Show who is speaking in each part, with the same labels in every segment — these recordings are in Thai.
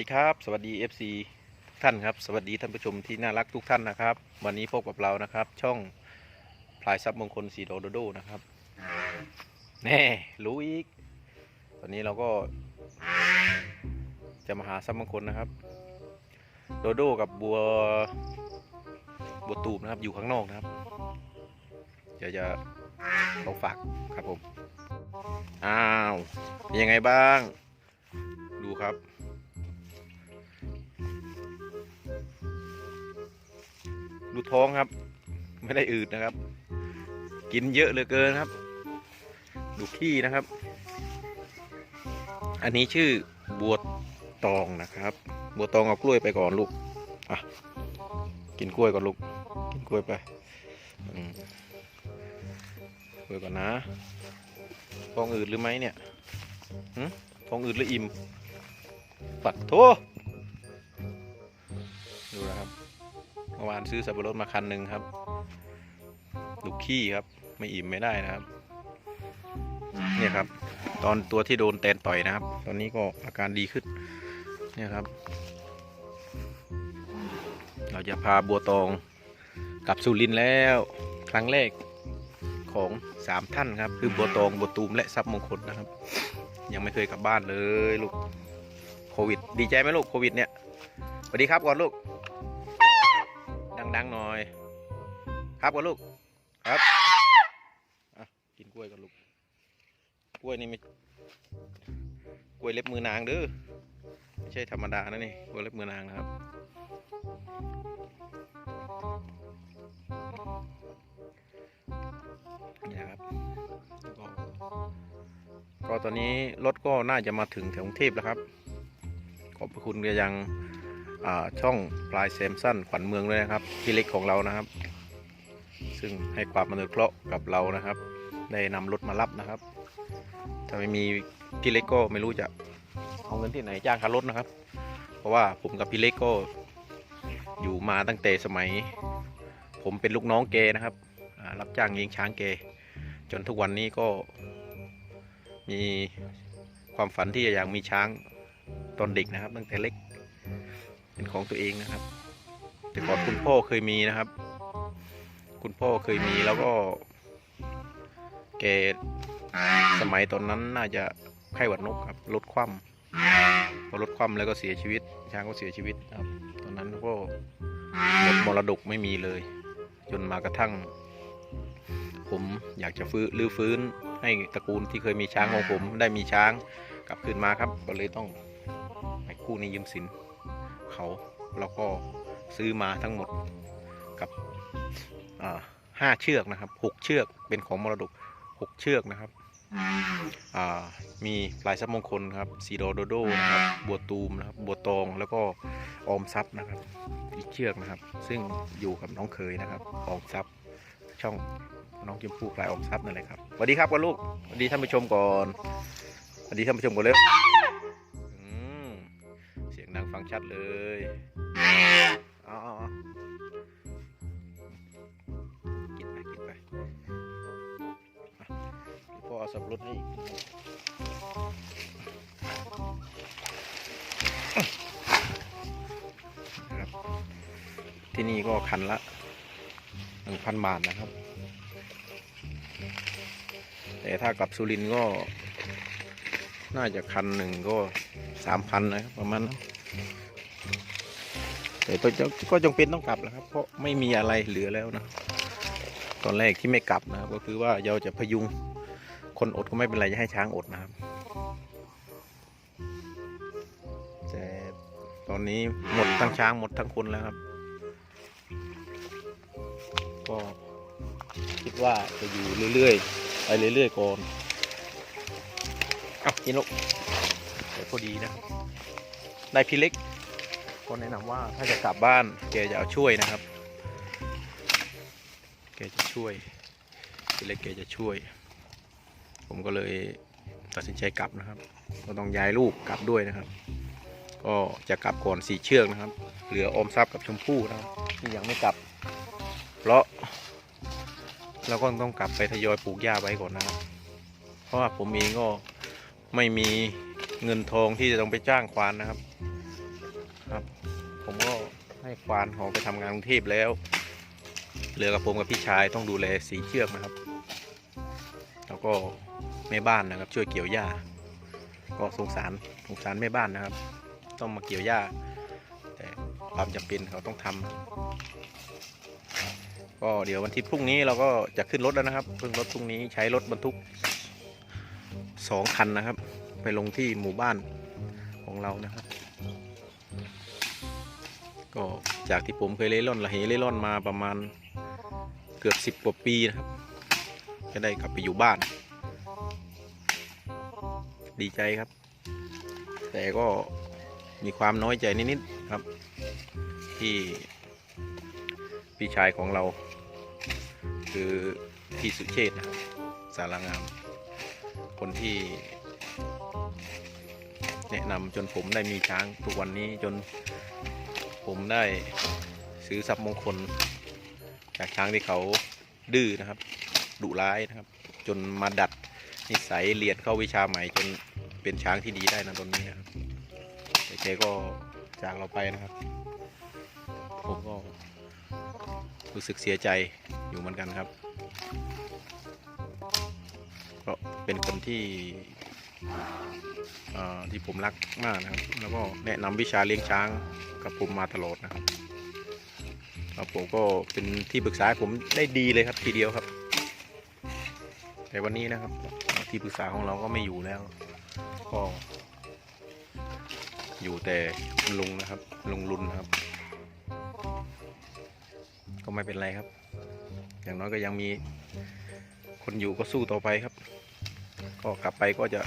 Speaker 1: ดีครับ สวัสดี FC ทุกท่านครับ สวัสดีท่านผู้ชมที่น่ารักทุกท่านนะครับ วันนี้พบกับเรานะครับ ช่องพลายทรัพย์มงคลสีโดโดโดนะครับแน่รู้อีก ตอนนี้เราก็ จะมาหาทรัพย์มงคลนะครับ โดโดกับบัวบัวตูมนะครับอยู่ข้างนอกนะครับเดี๋ยวจะเขาฝากครับผม อ้าว เป็นยังไงบ้าง ดูครับ ดูท้องครับ ไม่ได้อืดนะครับ กินเยอะเหลือเกินครับ ดูขี้นะครับ อันนี้ชื่อบัวตองนะครับบัวตองเอากล้วยไปก่อนลูกอะกินกล้วยก่อนลูก กินกล้วยไปกล้วยก่อนนะท้องอืดหรือไม่เนี่ยหึท้องอืดหรืออิ่มปัดโทดูนะครับ มื่อวานซื้อสับปะรดมาคันหนึ่งครับดูขี้ครับ ไม่อิ่มไม่ได้นะครับ เนี่ยครับ ตอนตัวที่โดนแตนต่อยนะครับ ตอนนี้ก็อาการดีขึ้น เนี่ยครับ เราจะพาบัวตองกลับสุรินแล้ว ครั้งแรกของสามท่านครับ คือบัวตองบัวตูมและทรัพย์มงคลนะครับ ยังไม่เคยกลับบ้านเลยลูกโควิด ดีใจไหมลูกโควิดเนี่ยสวัสดีครับก่อนลูก ดังๆหน่อย ครับก่อนลูกครับอะกินกล้วยก่อนลูกกล้วยนี่ไม่กล้วยเล็บมือนางเด้อไม่ใช่ธรรมดานะนี่กล้วยเล็บมือนางนะครับนี่นะครับก็ตอนนี้รถก็น่าจะมาถึงแถวกรุงเทพแล้วครับขอบคุณไปยัง ช่องปลายแซมสั้นขวัญเมืองด้วยนะครับพี่เล็กของเรานะครับ ซึ่งให้ความอนุเคราะห์กับเรานะครับ ได้นำรถมารับนะครับ ถ้าไม่มีพี่เล็กก็ไม่รู้จะเอาเงินที่ไหนจ้างค่ารถนะครับ เพราะว่าผมกับพี่เล็กก็อยู่มาตั้งแต่สมัย ผมเป็นลูกน้องแกนะครับรับจ้างเลี้ยงช้างแกจนทุกวันนี้ก็มีความฝันที่จะอยากมีช้างตอนเด็กนะครับ ตั้งแต่เล็ก เป็นของตัวเองนะครับ แต่ก่อนคุณพ่อเคยมีนะครับ คุณพ่อเคยมีแล้วก็แกสมัยตอนนั้นน่าจะไข้หวัดนกครับรถคว่ำพอรถคว่ำแล้วก็เสียชีวิต ช้างก็เสียชีวิตครับ ตอนนั้นก็หมดมรดกไม่มีเลย จนมากระทั่ง ผมอยากจะฟื้นรื้อฟื้นให้ตระกูลที่เคยมีช้างของผมได้มีช้างกลับคืนมาครับ ก็เลยต้องให้กู้หนี้ยืมสิน เขาแล้วก็ซื้อมาทั้งหมดกับอ่าห้าเชือกนะครับหกเชือกเป็นของมรดกหกเชือกนะครับอ่ามีปลายซับมงคลครับสีโดโดโดนะครับบัวตูมนะครับบัวตองแล้วก็ออมทรัพย์นะครับ อีกเชือกนะครับ ซึ่งอยู่กับน้องเคยนะครับออมทรัพย์ช่องน้องชมพู่ปลายออมทรัพย์นั่นแหละครับสวัสดีครับกันลูกสวัสดีท่านผู้ชมก่อนสวัสดีท่านผู้ชมก่อนเร็วอืมเสีย งดังฟังชัดเลยเอาเอากินไปกินไปพ่อเอาสับปะรดให้ที่นี่ก็คันละหนึ่งพันบาทนะครับ แต่ถ้ากลับสุรินก็ น่าจะคันหนึ่งก็สามพันนะครับประมาณนั้น แต่ก็จะก็จงเป็นต้องกลับแล้วครับ เพราะไม่มีอะไรเหลือแล้วนะตอนแรกที่ไม่กลับนะครับก็คือว่าเราจะพยุงคนอดก็ไม่เป็นไรจะให้ช้างอดนะครับแต่ตอนนี้หมดทั้งช้างหมดทั้งคนแล้วครับ ก็คิดว่าจะอยู่เรื่อยๆไปเรื่อยๆก่อนเอากินลูกแต่พอดีนะ ได้พี่เล็ก ก็แนะนำว่าถ้าจะกลับบ้านแกจะเอาช่วยนะครับ แกจะช่วยพี่เล็กแกจะช่วย ผมก็เลยตัดสินใจกลับนะครับ ก็ต้องย้ายลูกกลับด้วยนะครับ ก็จะกลับก่อนสี่เชือกนะครับ เหลืออมทรัพย์กับชมพู่นะครับที่ยังไม่กลับ เพราะเราก็ต้องกลับไปทยอยปลูกหญ้าไว้ก่อนนะครับ เพราะว่าผมเองก็ไม่มีเงินทองที่จะต้องไปจ้างควานนะครับ ให้ควานเขาไปทำงานกรุงเทพแล้ว เหลือกับผมกับพี่ชายต้องดูแลสีเชือกนะครับ แล้วก็แม่บ้านนะครับ ช่วยเกี่ยวหญ้า ก็สงสารสงสารแม่บ้านนะครับ ต้องมาเกี่ยวหญ้า แต่ความจำเป็นเขาต้องทำก็เดี๋ยววันที่พรุ่งนี้เราก็จะขึ้นรถแล้วนะครับ เพิ่งรถพรุ่งนี้ใช้รถบรรทุกสองคันนะครับ ไปลงที่หมู่บ้านของเรานะครับ ก็จากที่ผมเคยเล่ร่อนละเหเล่ร่อนมาประมาณเกือบสิบกว่าปีนะครับจะได้กลับไปอยู่บ้าน ดีใจครับ แต่ก็มีความน้อยใจนิดๆครับ ที่พี่ชายของเรา คือพี่สุเชษนะครับสารางาม คนที่แนะนำจนผมได้มีช้างทุกวันนี้จน ผมได้ซื้อทรัพย์มงคล จากช้างที่เขาดื้อนะครับดุร้ายนะครับ จนมาดัดนิสัยเรียนเข้าวิชาใหม่จนเป็นช้างที่ดีได้นะตอนนี้นะครับแต่แกก็จากเราไปนะครับ ผมก็รู้สึกเสียใจอยู่เหมือนกันครับเพราะเป็นคนที่ ที่ผมรักมากนะครับ แล้วก็แนะนำวิชาเลี้ยงช้างกับผมมาตลอดนะครับแล้วผมก็เป็นที่ปรึกษาผมได้ดีเลยครับทีเดียวครับ แต่วันนี้นะครับ ที่ปรึกษาของเราก็ไม่อยู่แล้ว ก็อยู่แต่ลุงนะครับลุงรุนนะครับ ก็ไม่เป็นไรครับ อย่างน้อยก็ยังมีคนอยู่ก็สู้ต่อไปครับ ก็กลับไปก็จะ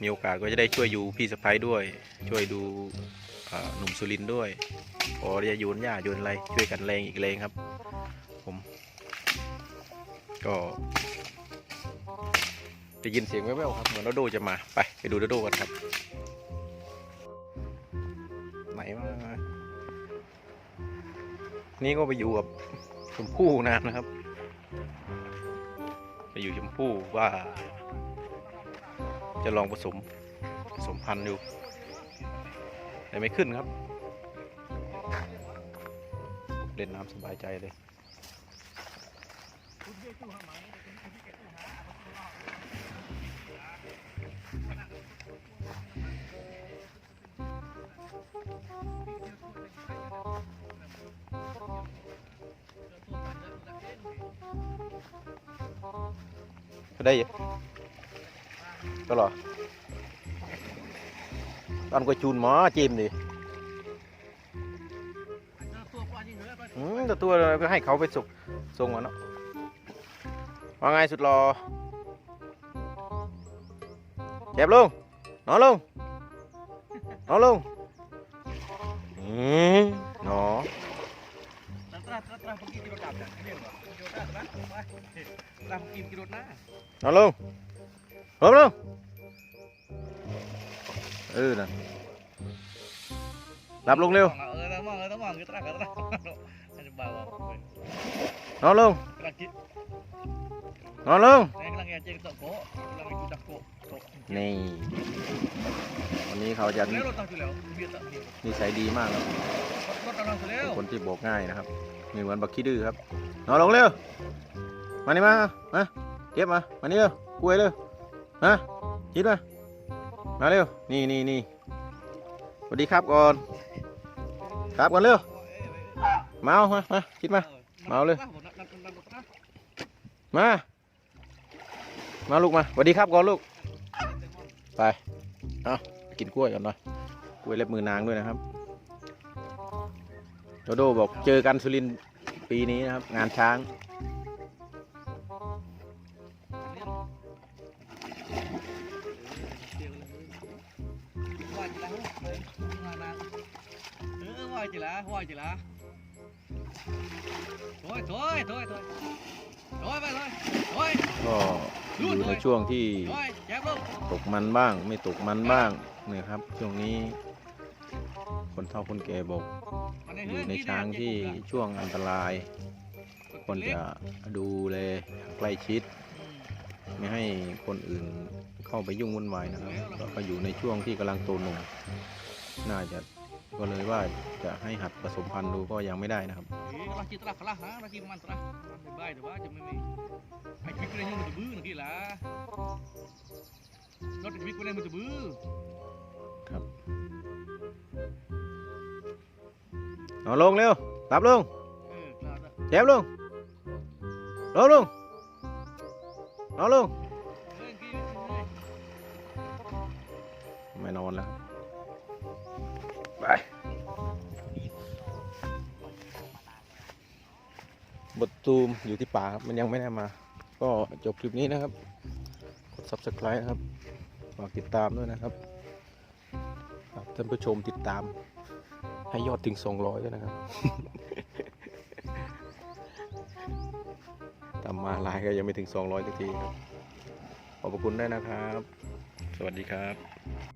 Speaker 1: มีโอกาสก็จะได้ช่วยอยู่พี่สะพ้ายด้วย ช่วยดูหนุ่มสุรินด้วยพอจะโยนหญ้าโยนอะไรช่วยกันแรงอีกแรงครับ ผม ก็ได้ยินเสียงแว่วๆครับเหมือนโดโดจะมาไปไปดูโดโดกันครับ ไหนมานี่ก็ไปอยู่กับชมพู่นานนะครับ ไปอยู่ชมพู่ว่า จะลองผสมผสมพันธุ์ดูแต่ไม่ขึ้นครับ เล่นน้ำสบายใจเลยได้ยู่ ก็หรอตอนก็จูนหมอเจมดิอืมแต่ตัวเราก็ให้เขาไปส่งส่งมาเนาะว่าไงสุดรอเจ็บลงนอนลงนอนลงอืมหนอ
Speaker 2: Terah, terah, terah pergi kilo พ
Speaker 1: ร้อมแล้วเออนะรับลงเร็ว
Speaker 2: เออองมงเอออระ
Speaker 1: นอนลงนอนลงนี่วันนี้เขาจะนี่ใส่ดีมากครับคนที่บอกง่ายนะครับมีวันบักขี้ดื้อครับนอนลงเร็วมานี่มามาเก็บมามานี่เร็วกล้วยเร็ว มาคิดมามาเร็ว นี่นี่นี่สวัสดีครับก่อน ครับก่อนเร็วมาเอามามาคิดมา Mau leo.
Speaker 2: Nak nak nak terah.
Speaker 1: มา มาลูกมาสวัสดีครับก่อนลูก ไป เอากินกล้วยก่อนหน่อย กล้วยเล็บมือนางด้วยนะครับ โดโดบอกเจอกันสุรินปีนี้นะครับ งานช้าง
Speaker 2: thôi thôi thôi thôi thôi vậy thôi thôi
Speaker 1: ก็อยู่ในช่วงที่
Speaker 2: thôi chém luôn
Speaker 1: ตกมันบ้าง ไม่ตกมันบ้างเนี่ยครับ ช่วงนี้ คนเฒ่าคนแก่บอก
Speaker 2: Mà
Speaker 1: อยู่
Speaker 2: này
Speaker 1: ใน
Speaker 2: hơi đi
Speaker 1: ช้าง
Speaker 2: ra,
Speaker 1: ที่
Speaker 2: chém luôn
Speaker 1: ช่วงอันตราย
Speaker 2: cả.
Speaker 1: ควรจะดูแลใกล้ชิด
Speaker 2: Ừ.
Speaker 1: ไม่ให้คนอื่นเข้าไปยุ่งวุ่นวายนะครับแล้วก็อยู่ในช่วงที่กำลังโตหนุ่มน่าจะ ก็เลยว่าจะให้หัดผสมพันธุ์ดูก็ยังไม่ได้นะครับ
Speaker 2: Eh, kalau citra kalah, ha, lagi mantra. Bye, dah, jam ini. Ai pikir yang mau tebu nanti lah. Not pikir yang mau tebu.
Speaker 1: ครับเอาลงเร็วรับลง
Speaker 2: Eh, kelar dah.
Speaker 1: เจ็บลงลงลงนอนลง
Speaker 2: Eh, kiri, kiri.
Speaker 1: ไม่นอนแล้ว บทตูมอยู่ที่ป่ามันยังไม่ได้มา ก็จบคลิปนี้นะครับ กด subscribe นะครับฝากติดตามด้วยนะครับฝากท่านผู้ชมติดตาม ให้ยอดถึง 200ด้วยนะครับตามาไลน์ก็ยังไม่ถึง 200สักทีครับ ขอบพระคุณได้วยนะครับ สวัสดีครับ